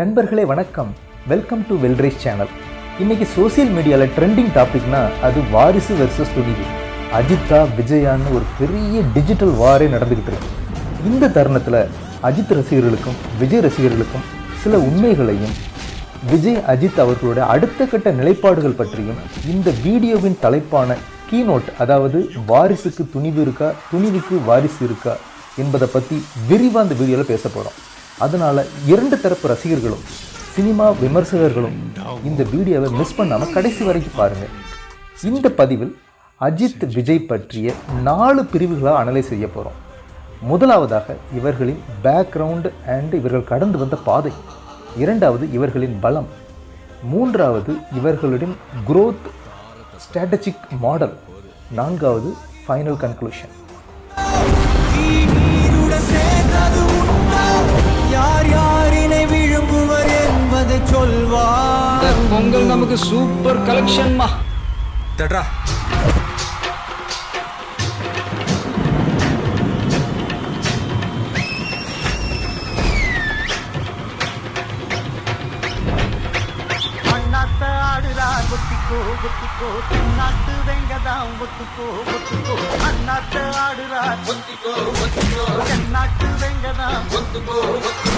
நண்பர்களே வணக்கம். Welcome to வெல்ரேஸ் சேனல் இன்னைக்கு சோஷியல் மீடியாவில் ட்ரெண்டிங் டாபிக்னா அது வாரிசு வெர்சஸ் துணிவு. அஜித்தா விஜயான்னு ஒரு பெரிய டிஜிட்டல் வாரே நடந்துக்கிட்டு இருக்கு. இந்த தருணத்தில் அஜித் ரசிகர்களுக்கும் விஜய் ரசிகர்களுக்கும் சில உண்மைகளையும் விஜய் அஜித் அவர்களுடைய அடுத்த கட்ட நிலைப்பாடுகள் பற்றியும் இந்த வீடியோவின் தலைப்பான கீனோட் அதாவது வாரிசுக்கு துணிவு இருக்கா துணிவுக்கு வாரிசு இருக்கா என்பதை பற்றி விரிவாக அந்த வீடியோவில் பேச போகிறோம் அதனால் இரண்டு தரப்பு ரசிகர்களும் சினிமா விமர்சகர்களும் இந்த வீடியோவை மிஸ் பண்ணாமல் கடைசி வரைக்கும் பாருங்கள் இந்த பதிவில் அஜித் விஜய் பற்றிய நாலு பிரிவுகளாக அனலைஸ் செய்ய போகிறோம் முதலாவதாக இவர்களின் பேக்ரவுண்டு அண்ட் இவர்கள் கடந்து வந்த பாதை. இரண்டாவது இவர்களின் பலம். மூன்றாவது இவர்களுடன் குரோத் ஸ்ட்ராட்டஜிக் மாடல் நான்காவது ஃபைனல் கன்க்ளூஷன் யார் யாரினை விழுங்குவர் என்பதை சொல்வார் பொங்கல் நமக்கு சூப்பர் கலெக்ஷன்மா தட்ரா. ஒத்திக்கோ ஒத்திக்கோ. தென்னாட்டு வெங்கதான் ஒத்துக்கோ ஒத்துக்கோ. மண்ணாத்த ஆடுறா ஒத்திக்கோ ஒத்திக்கோ. தென்னாட்டு வெங்கதான் ஒத்துக்கோ ஒத்துக்கோ.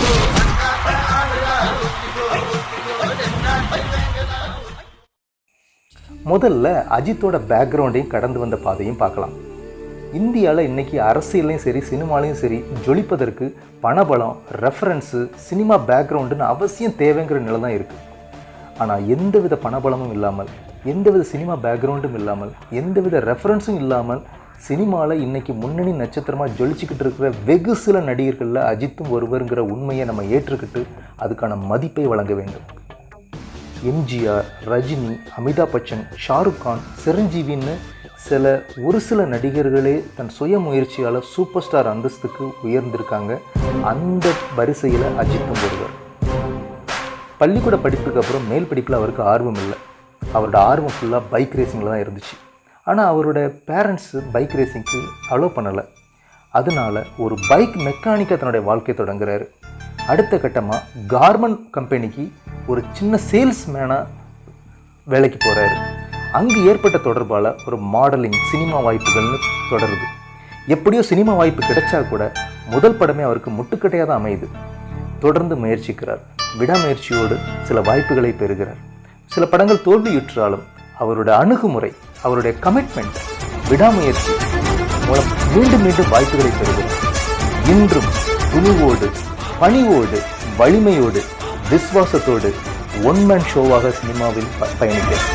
முதல்ல அஜித்தோட பேக்ரவுண்டையும் கடந்து வந்த பாதையும் பார்க்கலாம். இந்தியாவில் இன்றைக்கி அரசியல்லையும் சரி சினிமாலையும் சரி ஜொலிப்பதற்கு பணபலம் ரெஃபரன்ஸு சினிமா பேக்ரவுண்டுன்னு அவசியம் தேவைங்கிற நிலை தான் இருக்குது ஆனால் எந்தவித பணபலமும் இல்லாமல் எந்தவித சினிமா பேக்ரவுண்டும் இல்லாமல் எந்தவித ரெஃபரன்ஸும் இல்லாமல் சினிமாவில் இன்றைக்கி முன்னணி நட்சத்திரமாக ஜொலிச்சுக்கிட்டு இருக்கிற வெகு சில நடிகர்களில் அஜித்தும் ஒருவருங்கிற உண்மையை நம்ம ஏற்றுக்கிட்டு அதுக்கான மதிப்பை வழங்க வேண்டும். எம்ஜிஆர் ரஜினி அமிதாப் பச்சன் ஷாருக் கான் சிரஞ்சீவின்னு சில ஒரு சில நடிகர்களே தன் சுய முயற்சியால் சூப்பர் ஸ்டார் அந்தஸ்துக்கு உயர்ந்திருக்காங்க. அந்த வரிசையில் அஜித்தும் ஒருவர். பள்ளிக்கூட படிப்புக்கு அப்புறம் மேல் படிப்பில் அவருக்கு ஆர்வம் இல்லை. அவரோட ஆர்வம் ஃபுல்லாக பைக் ரேசிங்கில் தான் இருந்துச்சு. ஆனால் அவரோட பேரண்ட்ஸு பைக் ரேசிங்க்கு அலோவ் பண்ணலை. அதனால் ஒரு பைக் மெக்கானிக்காக தன்னுடைய வாழ்க்கையை தொடங்குறாரு. அடுத்த கட்டமாக கார்மெண்ட் கம்பெனிக்கு ஒரு சின்ன சேல்ஸ்மேனாக வேலைக்கு போகிறாரு அங்கு ஏற்பட்ட தொடர்பால் ஒரு மாடலிங் சினிமா வாய்ப்புகள்னு தொடருது. எப்படியோ சினிமா வாய்ப்பு கிடைச்சா கூட முதல் படமே அவருக்கு முட்டுக்கட்டையாக தான் அமையுது. தொடர்ந்து முயற்சிக்கிறார். விடாமுயற்சியோடு சில வாய்ப்புகளை பெறுகிறார். சில படங்கள் தோல்வியுற்றாலும் அவருடைய அணுகுமுறை அவருடைய கமிட்மெண்ட் விடாமுயற்சி மூலம் மீண்டும் மீண்டும் வாய்ப்புகளை பெறுகிறார். இன்றும் துணிவோடு பணிவோடு வலிமையோடு விசுவாசத்தோடு ஒன் மேன் ஷோவாக சினிமாவில் ப- பயணிக்கிறார்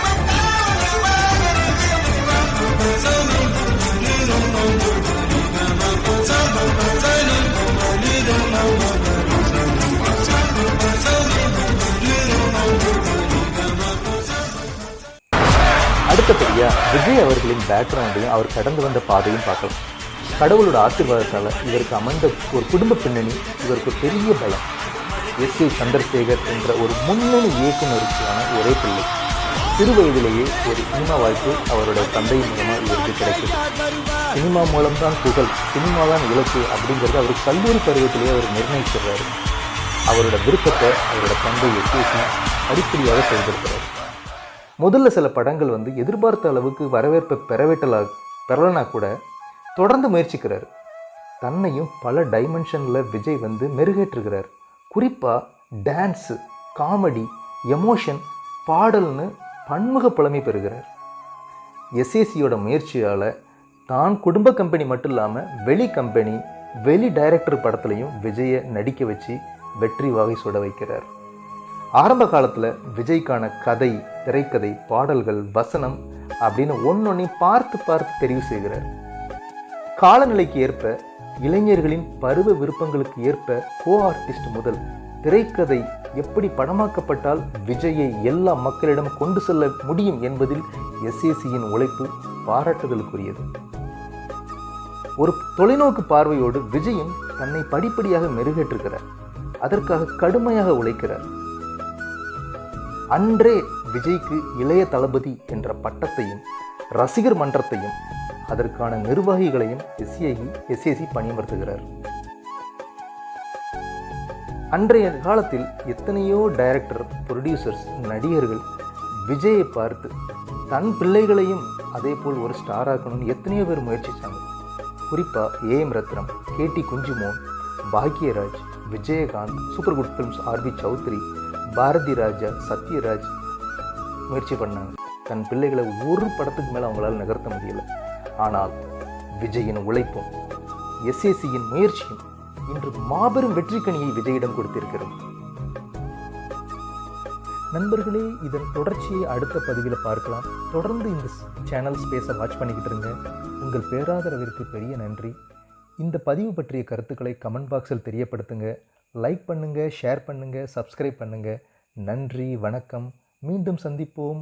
அடுத்தபடியா விஜய் அவர்களின் பேக்ரவுண்டையும் அவர் கடந்து வந்த பாதையும் பார்க்கலாம். கடவுளோட ஆசீர்வாதத்தால் இவருக்கு அமைந்த ஒரு குடும்ப பின்னணி இவருக்கு பெரிய பலம். எஸ் ஏ சந்திரசேகர் என்ற ஒரு முன்னணி இயக்குநருக்கான ஒரே பிள்ளை. சிறு வயதிலேயே ஒரு சினிமா வாய்ப்பு அவரோட தந்தை மூலமாக இவருக்கு கிடைக்குது சினிமா மூலம்தான் புகழ் சினிமா தான் இலக்கு அப்படிங்கிறது அவர் கல்லூரி பருவத்திலேயே அவர் நிர்ணயிச்சிடுறாரு. அவரோட விருப்பத்தை அவரோட தந்தை எஸ்ஏசி அடிப்படையாக செயல்படுத்துறாரு. முதல்ல சில படங்கள் வந்து எதிர்பார்த்த அளவுக்கு வரவேற்பை பெறவேட்டலா பெறலனா கூட தொடர்ந்து முயற்சிக்கிறார். தன்னையும் பல டைமென்ஷனில் விஜய் வந்து மெருகேற்றுகிறார். குறிப்பாக டான்ஸு காமெடி எமோஷன் பாடல்னு பன்முக புலமை பெறுகிறார். எஸ்ஏசியோட முயற்சியால் தான் குடும்ப கம்பெனி மட்டும் இல்லாமல் வெளி கம்பெனி வெளி டைரக்டர் படத்துலையும் விஜயை நடிக்க வச்சு வெற்றி வாகை சுட வைக்கிறார். ஆரம்ப காலத்தில் விஜய்க்கான கதை திரைக்கதை பாடல்கள் வசனம் அப்படின்னு ஒன்னொன்னையும் பார்த்து பார்த்து தெரிவு செய்கிறார். காலநிலைக்கு ஏற்ப இளைஞர்களின் பருவ விருப்பங்களுக்கு ஏற்ப கோ ஆர்டிஸ்ட் முதல் திரைக்கதை எப்படி படமாக்கப்பட்டால் விஜயை எல்லா மக்களிடம் கொண்டு செல்ல முடியும் என்பதில் எஸ்ஏசியின் உழைப்பு பாராட்டுதலுக்குரியது. ஒரு தொலைநோக்கு பார்வையோடு விஜயும் தன்னை படிப்படியாக மெருகேற்றுகிறார். அதற்காக கடுமையாக உழைக்கிறார். அன்றே விஜய்க்கு இளைய தளபதி என்ற பட்டத்தையும் ரசிகர் மன்றத்தையும் அதற்கான நிர்வாகிகளையும் எஸ்ஏசி எஸ்ஏசி பணியமர்த்துகிறார். அன்றைய காலத்தில் எத்தனையோ டைரக்டர் ப்ரொடியூசர்ஸ் நடிகர்கள் விஜயை பார்த்து தன் பிள்ளைகளையும் அதே போல் ஒரு ஸ்டார் ஆக்கணும்னு எத்தனையோ பேர் முயற்சித்தாங்க குறிப்பாக AM Rathnam KT Kunjumon Bhagyaraj Vijayakanth super good films RB Choudhary Bharathi Raja Sathyaraj முயற்சி பண்ணாங்க. தன் பிள்ளைகளை ஒரு படத்துக்கு மேலே அவங்களால நகர்த்த முடியல. ஆனால் விஜயின் உழைப்பும் எஸ்ஏசியின் முயற்சியும் இன்று மாபெரும் வெற்றிக்கணியை விஜயிடம் கொடுத்திருக்கிறது. நண்பர்களே இதன் தொடர்ச்சியை அடுத்த பதிவில் பார்க்கலாம். தொடர்ந்து இந்த சேனல் ஸ்பேஸை வாட்ச் பண்ணிக்கிட்டு இருங்க. உங்கள் பேராதரவிற்கு பெரிய நன்றி. இந்த பதிவு பற்றிய கருத்துக்களை கமெண்ட் பாக்ஸில் தெரியப்படுத்துங்க. லைக் பண்ணுங்கள் ஷேர் பண்ணுங்கள் சப்ஸ்கிரைப் பண்ணுங்கள் நன்றி வணக்கம். மீண்டும் சந்திப்போம்.